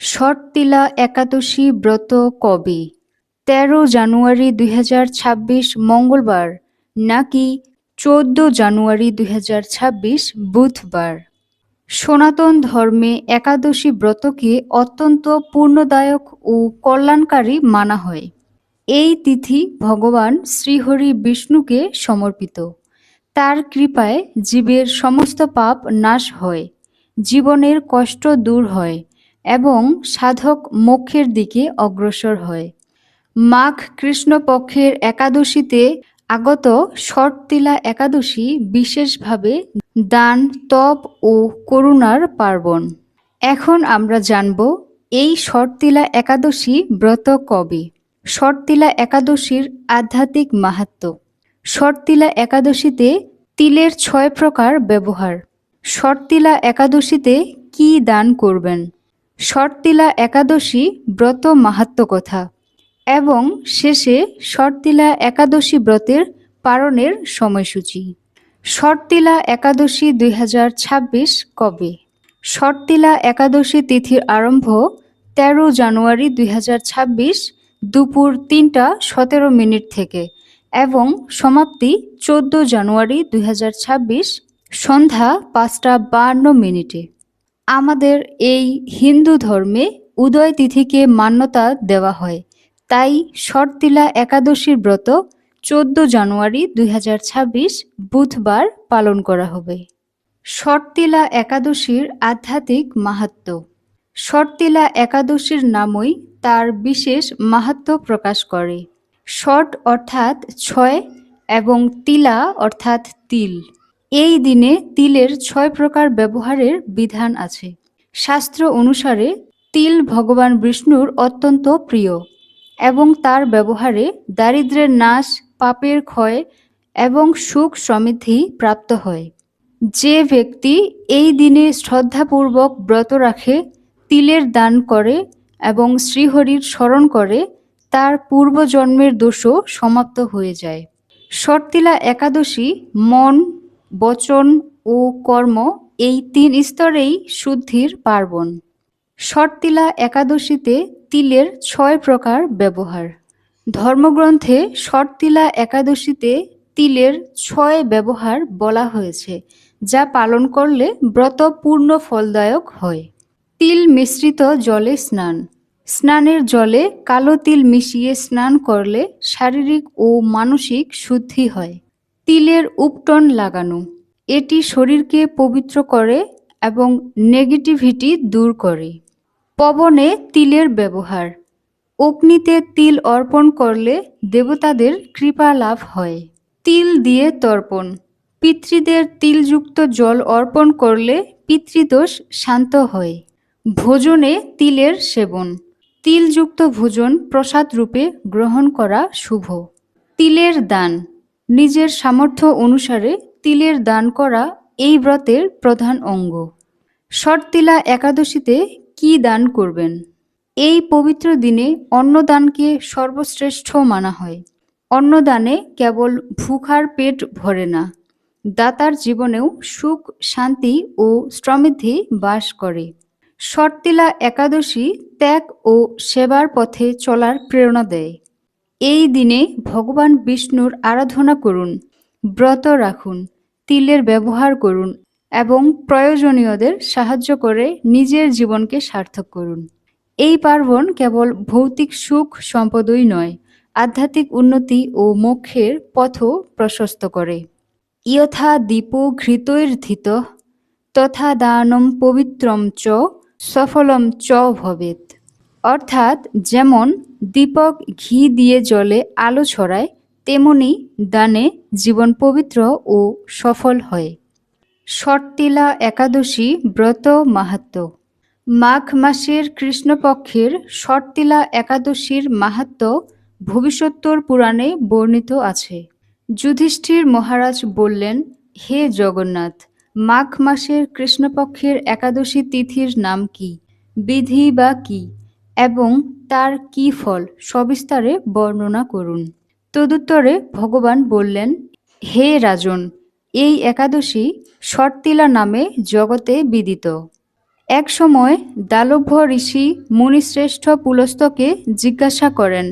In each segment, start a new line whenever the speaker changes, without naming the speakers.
শর্তিলা একাদশী ব্রত কবে? তেরো জানুয়ারি দুই হাজার ছাব্বিশ মঙ্গলবার নাকি চোদ্দ জানুয়ারি দুই হাজার ছাব্বিশ বুধবার? সনাতন ধর্মে একাদশী ব্রতকে অত্যন্ত পূর্ণদায়ক ও কল্যাণকারী মানা হয়। এই তিথি ভগবান শ্রীহরি বিষ্ণুকে সমর্পিত। তার কৃপায় জীবের সমস্ত পাপ নাশ হয়, জীবনের কষ্ট দূর হয়। এবং সাধক মোক্ষের দিকে অগ্রসর হয়। মাঘ কৃষ্ণপক্ষের একাদশীতে আগত শর্তিলা একাদশী বিশেষভাবে দান, তপ ও করুণার পার্বণ। এখন আমরা জানব এই শর্তিলা একাদশী ব্রত কবে? শর্তিলা একাদশীর আধ্যাত্মিক মাহাত্ম। শর্তিলা একাদশীতে তিলের ছয় প্রকার ব্যবহার। শর্তিলা একাদশীতে কি দান করবেন? শর্তিলা একাদশী ব্রত মাহাত্ম কথা এবং শেষে শর্তিলা একাদশী ব্রতের পালনের সময়সূচি। শর্তিলা একাদশী দুই হাজার ছাব্বিশ কবে? শর্তিলা একাদশী তিথির আরম্ভ তেরো জানুয়ারি দুই হাজার ছাব্বিশ দুপুর তিনটা সতেরো মিনিট থেকে এবং সমাপ্তি চোদ্দ জানুয়ারি দুই হাজার ছাব্বিশ সন্ধ্যা পাঁচটা বান্ন মিনিটে। আমাদের এই হিন্দু ধর্মে উদয় তিথিকে মান্যতা দেওয়া হয়। তাই শর্তিলা একাদশীর ব্রত চোদ্দ জানুয়ারি দুই হাজার ছাব্বিশ বুধবার পালন করা হবে। শর্তিলা একাদশীর আধ্যাত্মিক মাহাত্ম। শর্তিলা একাদশীর নামই তার বিশেষ মাহাত্ম প্রকাশ করে। শর্ট অর্থাৎ ছয় এবং তিলা অর্থাৎ তিল। এই দিনে তিলের ছয় প্রকার ব্যবহারের বিধান আছে। শাস্ত্র অনুসারে তিল ভগবান বিষ্ণুর অত্যন্ত প্রিয় এবং তার ব্যবহারে দারিদ্র্যের নাশ, পাপের ক্ষয় এবং সুখ সমৃদ্ধি প্রাপ্ত হয়। যে ব্যক্তি এই দিনে শ্রদ্ধাপূর্বক ব্রত রাখে, তিলের দান করে এবং শ্রীহরির স্মরণ করে, তার পূর্বজন্মের দোষও সমাপ্ত হয়ে যায়। শর্তিলা একাদশী মন বচন ও কর্ম এই তিন স্তরেই শুদ্ধির পার্বণ। শর্তিলা একাদশীতে তিলের ছয় প্রকার ব্যবহার। ধর্মগ্রন্থে শর্তিলা একাদশীতে তিলের ছয় ব্যবহার বলা হয়েছে, যা পালন করলে ব্রত পূর্ণ ফলদায়ক হয়। তিল মিশ্রিত জলে স্নান। স্নানের জলে কালো তিল মিশিয়ে স্নান করলে শারীরিক ও মানসিক শুদ্ধি হয়। তিলের উপটন লাগানো। এটি শরীরকে পবিত্র করে এবং নেগেটিভিটি দূর করে। পবনে তিলের ব্যবহার। অগ্নিতে তিল অর্পণ করলে দেবতাদের কৃপা লাভ হয়। তিল দিয়ে তর্পণ। পিতৃদের তিলযুক্ত জল অর্পণ করলে পিতৃদোষ শান্ত হয়। ভোজনে তিলের সেবন। তিলযুক্ত ভোজন প্রসাদ রূপে গ্রহণ করা শুভ। তিলের দান। নিজের সামর্থ্য অনুসারে তিলের দান করা এই ব্রতের প্রধান অঙ্গ। শর্তিলা একাদশীতে কি দান করবেন? এই পবিত্র দিনে অন্নদানকে সর্বশ্রেষ্ঠ মানা হয়। অন্নদানে কেবল ভুখার পেট ভরে না, দাতার জীবনেও সুখ, শান্তি ও সমৃদ্ধি বাস করে। শর্তিলা একাদশী ত্যাগ ও সেবার পথে চলার প্রেরণা দেয়। এই দিনে ভগবান বিষ্ণুর আরাধনা করুন, ব্রত রাখুন, তিলের ব্যবহার করুন এবং প্রয়োজনীয়দের সাহায্য করে নিজের জীবনকে সার্থক করুন। এই পার্বণ কেবল ভৌতিক সুখ সম্পদই নয়, আধ্যাত্মিক উন্নতি ও মোক্ষের পথও প্রশস্ত করে। ইয়থা দীপ ঘৃতৈর্ধিত, তথা দানম পবিত্রম চ, সফলম চ ভবেত অর্থাৎ যেমন দীপক ঘি দিয়ে জলে আলো ছড়ায়, তেমনি দানে জীবন পবিত্র ও সফল হয়। শর্তিলা একাদশী ব্রত মাহাত্ম। মাঘ মাসের কৃষ্ণপক্ষের শর্তিলা একাদশীর মাহাত্ম ভবিষ্যত্তর পুরাণে বর্ণিত আছে। যুধিষ্ঠির মহারাজ বললেন, হে জগন্নাথ, মাঘ মাসের কৃষ্ণপক্ষের একাদশী তিথির নাম কি? বিধি বা কি? এবং তার কি ফল, সবিস্তারে বর্ণনা করুন। তদুত্তরে ভগবান বললেন, হে রাজন, এই একাদশী শর্তিলা নামে জগতে বিদিত। এক সময় দালভ্য ঋষি মুনিশ্রেষ্ঠ পুলস্তকে জিজ্ঞাসা করেন,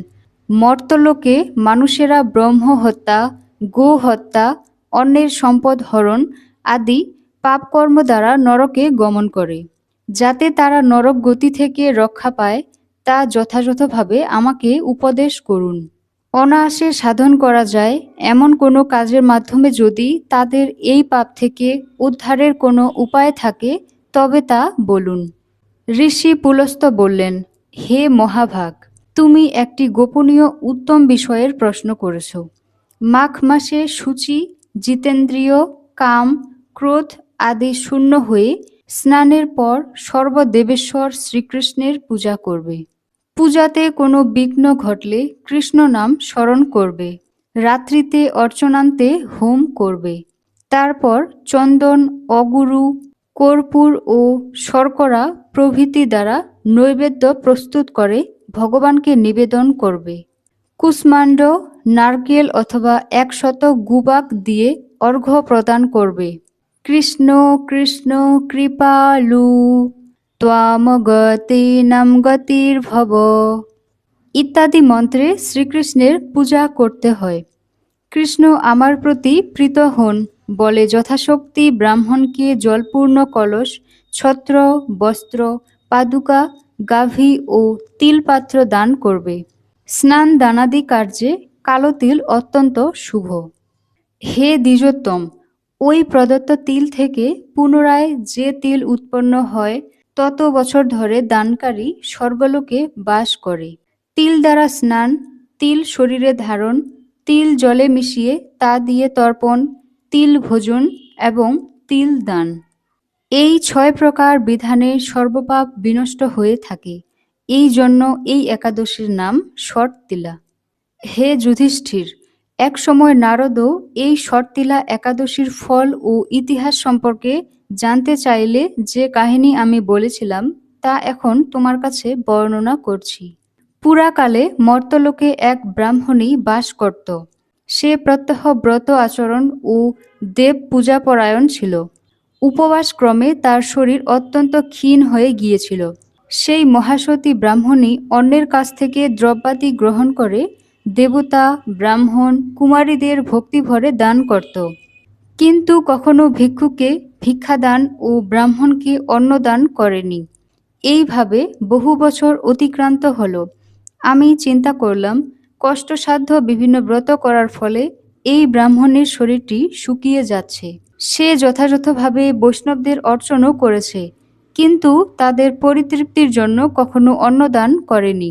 মর্তলোকে মানুষেরা ব্রহ্ম হত্যা, গো হত্যা, অন্যের সম্পদ হরণ আদি পাপকর্ম দ্বারা নরকে গমন করে, যাতে তারা নরক গতি থেকে রক্ষা পায় তা যথাযথভাবে আমাকে উপদেশ করুন। অনায়াসে সাধন করা যায়, এমন কোনো কাজের মাধ্যমে যদি তাদের এই পাপ থেকে উদ্ধারের কোনো উপায় থাকে, তবে তা বলুন। ঋষি পুলস্ত বললেন, হে মহাভাগ, তুমি একটি গোপনীয় উত্তম বিষয়ের প্রশ্ন করেছ। মাঘ মাসে সূচি, জিতেন্দ্রীয়, কাম, ক্রোধ আদি শূন্য হয়ে স্নানের পর সর্বদেবেশ্বর শ্রীকৃষ্ণের পূজা করবে। পূজাতে কোনো বিঘ্ন ঘটলে কৃষ্ণ নাম স্মরণ করবে, রাত্রিতে অর্চনান্তে হোম করবে। তারপর চন্দন, অগুরু, কর্পূর ও শর্করা প্রভৃতি দ্বারা নৈবেদ্য প্রস্তুত করে ভগবানকে নিবেদন করবে। কুষ্মাণ্ড, নারকেল অথবা একশত গুবাক দিয়ে অর্ঘ্য প্রদান করবে। কৃষ্ণ কৃষ্ণ, কৃপালু। ত্বাম গতি নাম গতির ভব ইত্যাদি মন্ত্রে শ্রীকৃষ্ণের পূজা করতে হয়। কৃষ্ণ আমার প্রতি প্রীত হন, বলে যথাশক্তি ব্রাহ্মণকে জলপূর্ণ কলস, ছত্র, বস্ত্র, পাদুকা, গাভী ও তিলপাত্র দান করবে। স্নান দানাদি কার্যে কালো তিল অত্যন্ত শুভ। হে দ্বিজোত্তম, ওই প্রদত্ত তিল থেকে পুনরায় যে তিল উৎপন্ন হয় তত বছর ধরে দানকারী স্বর্গলোকে বাস করে। তিল দ্বারা স্নান, তিল শরীরে ধারণ, তিল জলে মিশিয়ে তা দিয়ে তর্পণ, তিল ভোজন এবং তিল দান। এই ছয় প্রকার বিধানে সর্বপাপ বিনষ্ট হয়ে থাকে। এই জন্য এই একাদশীর নাম শর্তিলা হে যুধিষ্ঠির এক সময় নারদও এই শর্তিলা একাদশীর ফল ও ইতিহাস সম্পর্কে জানতে চাইলে যে কাহিনী আমি বলেছিলাম তা এখন তোমার কাছে বর্ণনা করছি। পুরাকালে মর্তলোকে এক ব্রাহ্মণী বাস করত। সে প্রত্যহ ব্রত আচরণ ও দেব পূজাপরায়ণ ছিল। উপবাস ক্রমে তার শরীর অত্যন্ত ক্ষীণ হয়ে গিয়েছিল। সেই মহাসতী ব্রাহ্মণী অন্যের কাছ থেকে দ্রব্যাদি গ্রহণ করে দেবতা, ব্রাহ্মণ, কুমারীদের ভক্তিভরে দান করত। কিন্তু কখনো ভিক্ষুকে ভিক্ষাদান ও ব্রাহ্মণকে অন্নদান করেনি। এইভাবে বহু বছর অতিক্রান্ত হলো। আমি চিন্তা করলাম, কষ্টসাধ্য বিভিন্ন ব্রত করার ফলে এই ব্রাহ্মণের শরীরটি শুকিয়ে যাচ্ছে। সে যথাযথভাবে বৈষ্ণবদের অর্চনও করেছে, কিন্তু তাদের পরিতৃপ্তির জন্য কখনো অন্নদান করেনি।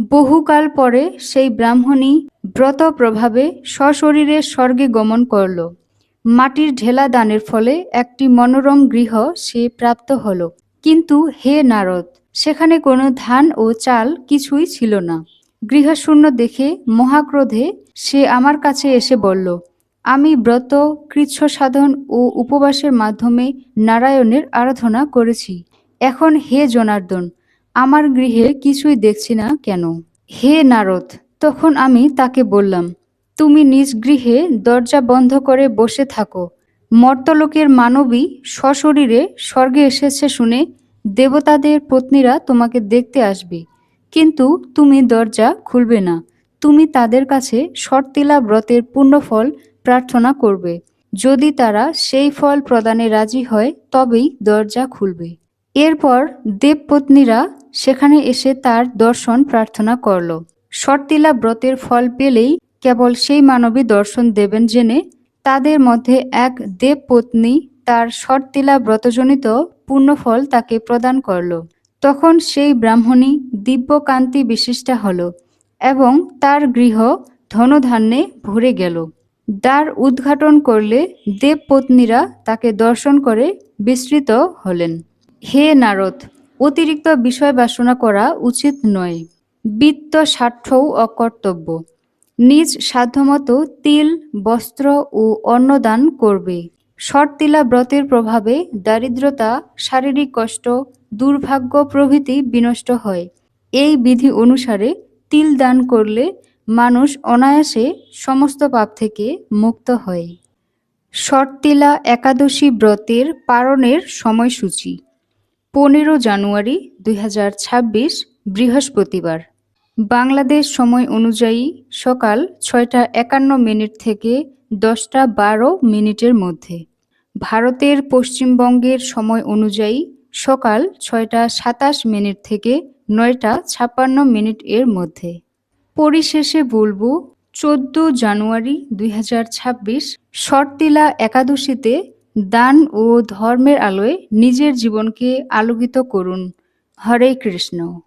বহুকাল পরে সেই ব্রাহ্মণী ব্রত প্রভাবে সশরীরে স্বর্গে গমন করল। মাটির ঢেলা দানের ফলে একটি মনোরম গৃহ সে প্রাপ্ত হল। কিন্তু হে নারদ, সেখানে কোনো ধান ও চাল কিছুই ছিল না। গৃহশূন্য দেখে মহাক্রোধে সে আমার কাছে এসে বলল, আমি ব্রত কৃচ্ছ সাধন ও উপবাসের মাধ্যমে নারায়ণের আরাধনা করেছি। এখন হে জনার্দন আমার গৃহে কিছুই দেখছি না কেন? হে নারদ, তখন আমি তাকে বললাম, তুমি নিজ গৃহে দরজা বন্ধ করে বসে থাকো। মর্তলোকের মানবী সশরীরে স্বর্গে এসেছে শুনে দেবতাদের পত্নীরা তোমাকে দেখতে আসবে। কিন্তু তুমি দরজা খুলবে না। তুমি তাদের কাছে শর্তিলা ব্রতের পূর্ণফল প্রার্থনা করবে। যদি তারা সেই ফল প্রদানে রাজি হয়, তবেই দরজা খুলবে। এরপর দেবপত্নীরা সেখানে এসে তার দর্শন প্রার্থনা করল। শর্তিলা ব্রতের ফল পেলেই কেবল সেই মানবী দর্শন দেবেন জেনে তাদের মধ্যে এক দেবপত্নী তার শর্তিলা ব্রতজনিত পূর্ণফল তাকে প্রদান করল। তখন সেই ব্রাহ্মণী দিব্যকান্তি বিশিষ্টা হল এবং তার গৃহ ধনধান্যে ভরে গেল। দ্বার উদ্ঘাটন করলে দেবপত্নীরা তাকে দর্শন করে বিস্মৃত হলেন। হে নারদ, অতিরিক্ত বিষয় বাসনা করা উচিত নয়। বিত্ত স্বার্থও অকর্তব্য। নিজ সাধ্যমতো তিল, বস্ত্র ও অন্নদান করবে। শর্তিলা ব্রতের প্রভাবে দারিদ্রতা, শারীরিক কষ্ট, দুর্ভাগ্য প্রভৃতি বিনষ্ট হয়। এই বিধি অনুসারে তিল দান করলে মানুষ অনায়াসে সমস্ত পাপ থেকে মুক্ত হয়। শর্তিলা একাদশী ব্রতের পারণের সময়সূচি। পনেরো জানুয়ারি দুই হাজার ছাব্বিশ বৃহস্পতিবার। বাংলাদেশ সময় অনুযায়ী সকাল ছয়টা একান্ন মিনিট থেকে দশটা বারো মিনিটের মধ্যে। ভারতের পশ্চিমবঙ্গের সময় অনুযায়ী সকাল ছয়টা সাতাশ মিনিট থেকে নয়টা ছাপ্পান্ন মিনিট এর মধ্যে। পরিশেষে বলব, চোদ্দ জানুয়ারি দুই হাজার ছাব্বিশ শর্তিলা একাদশীতে দান ও ধর্মের আলোয় নিজের জীবনকে আলোকিত করুন। হরে কৃষ্ণ।